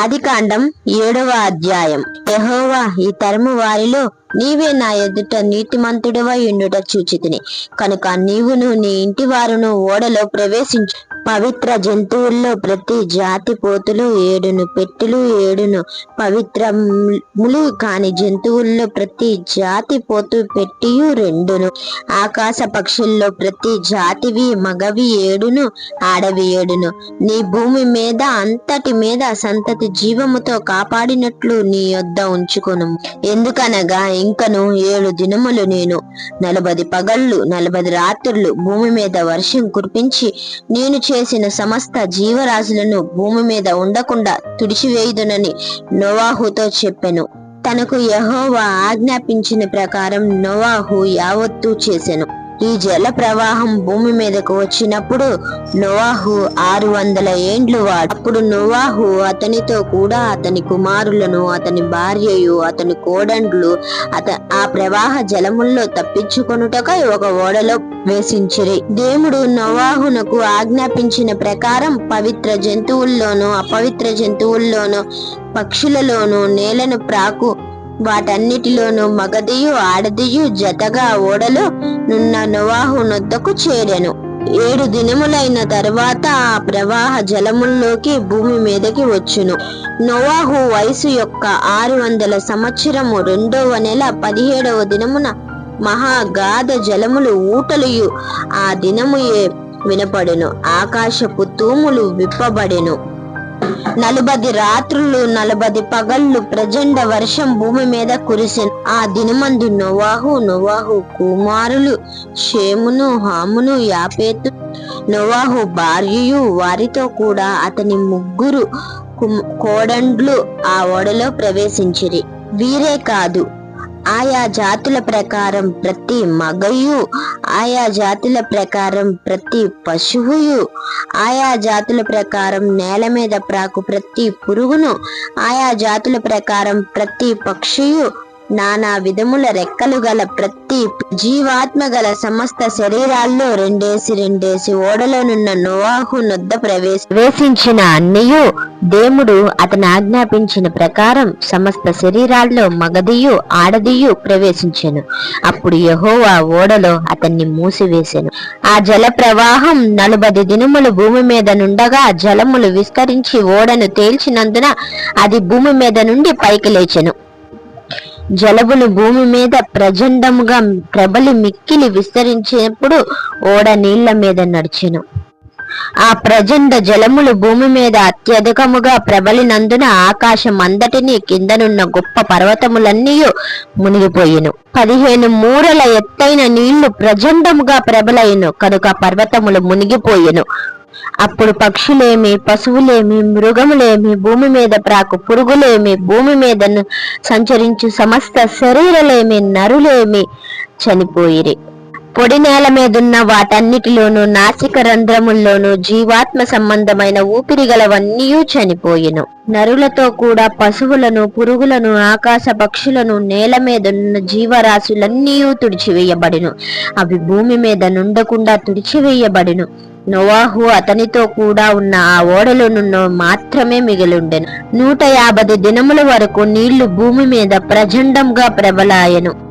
ఆదికాండం ఏడవ అధ్యాయం. యహోవా ఈ తరము వారిలో నీవే నా ఎదుట నీతిమంతుడవై ఉండుట చూచితిని. కనుక నీవును నీ ఇంటి వారును ఓడలో ప్రవేశించు. పవిత్ర జంతువుల్లో ప్రతి జాతి పోతులు ఏడును పెట్టెలు ఏడును. పవిత్రములు కాని జంతువుల్లో ప్రతి జాతి పోతు పెట్టియు రెండును. ఆకాశ పక్షుల్లో ప్రతి జాతివి మగవి ఏడును ఆడవి ఏడును. నీ భూమి మీద అంతటి మీద సంతతి జీవముతో కాపాడినట్లు నీ యొద్ద ఉంచుకొను ఎందుకనగా ఇంకను ఏడు దినములు నేను నలభై పగళ్ళు నలభై రాత్రులు భూమి మీద వర్షం కురిపించి నేను చేసిన సమస్త జీవరాశులను భూమి మీద ఉండకుండా తుడిచివేయుదునని నోవాహుతో చెప్పెను. తనకు యహోవా ఆజ్ఞాపించిన ప్రకారం నోవాహు యావత్తు చేసెను. ఈ జల ప్రవాహం భూమి మీదకు వచ్చినప్పుడు నోవాహు ఆరు వందల ఏండ్లు వాడు. అప్పుడు నోవాహు అతనితో కూడా అతని కుమారులను అతని భార్యయు అతని కోడండ్లు అత ఆ ప్రవాహ జలముల్లో తప్పించుకొనుటకై ఒక ఓడలో వేసించిరి. దేవుడు నోవాహునకు ఆజ్ఞాపించిన ప్రకారం పవిత్ర జంతువుల్లోనూ అపవిత్ర జంతువుల్లోనూ పక్షులలోనూ నేలను ప్రాకు వాటన్నిటిలోనూ మగదియు ఆడదియు జతగా ఓడలో నున్న నొవాహు నొద్దకు చేరెను. ఏడు దినములైన తరువాత ఆ ప్రవాహ జలముల్లోకి భూమి మీదకి వచ్చును. నోవాహు వయసు యొక్క ఆరు వందల సంవత్సరము రెండవ నెల పదిహేడవ దినమున మహాగాధ జలములు ఊటలుయు. ఆ దినముయే వినపడెను. ఆకాశపు తూములు విప్పబడెను. నలుబది రాత్రులు నలుబది పగళ్ళు ప్రచండ వర్షం భూమి మీద కురిసెను. ఆ దినమందు నోవాహు నోవాహు కుమారులు షేమును హామును యాపేతు నోవాహు భార్యయు వారితో కూడా అతని ముగ్గురు కుమ్- కోడండ్లు ఆ ఓడలో ప్రవేశించిరి. వీరే కాదు ఆయా జాతుల ప్రకారం ప్రతి మగయు ఆయా జాతుల ప్రకారం ప్రతి పశువుయు ఆయా జాతుల ప్రకారం నేల మీద ప్రాకు ప్రతి పురుగును ఆయా జాతుల ప్రకారం ప్రతి పక్షియు నానా విధముల రెక్కలు గల ప్రతి జీవాత్మ గల సమస్త శరీరాల్లో రెండేసి రెండేసి ఓడలోనున్న నోవాహు నొద్ద ప్రవేశ ప్రవేశించిన అన్నయు దేవుడు అతను ఆజ్ఞాపించిన ప్రకారం సమస్త శరీరాల్లో మగదియు ఆడదియు ప్రవేశించెను. అప్పుడు యహోవా ఓడలో అతన్ని మూసివేసెను. ఆ జల ప్రవాహం నలుబది దినములు భూమి మీద నుండగా జలములు విస్తరించి ఓడను తేల్చినందున అది భూమి మీద నుండి పైకి లేచెను. జలములు భూమి మీద ప్రచండముగా ప్రబలి మిక్కిలి విస్తరించినప్పుడు ఓడ నీళ్ళ మీద నడిచెను. ఆ ప్రచండ జలములు భూమి మీద అత్యధికముగా ప్రబలినందున ఆకాశం అంతటిని కిందనున్న గొప్ప పర్వతములన్నీ మునిగిపోయిను. పదిహేను మూరల ఎత్తైన నీళ్ళు ప్రచండముగా ప్రబలైను. కనుక పర్వతములు మునిగిపోయెను. అప్పుడు పక్షులేమి పశువులేమి మృగములేమి భూమి మీద ప్రాకు పురుగులేమి భూమి మీద సంచరించు సమస్త శరీరలేమి నరులేమి చనిపోయిరి. పొడి నేల మీదున్న వాటన్నిటిలోనూ నాసిక రంధ్రముల్లోనూ జీవాత్మ సంబంధమైన ఊపిరి గలవన్నీ చనిపోయిను. నరులతో కూడా పశువులను పురుగులను ఆకాశ పక్షులను నేల మీదున్న జీవరాశులన్నీ తుడిచివేయబడిను. అవి భూమి మీద నుండకుండా తుడిచివేయబడిను. నోవాహు అతనితో కూడా ఉన్న ఆ ఓడలో నున్న మాత్రమే మిగిలుండెను. నూట యాభై దినముల వరకు నీళ్ళు భూమి మీద ప్రచండంగా ప్రబలాయను.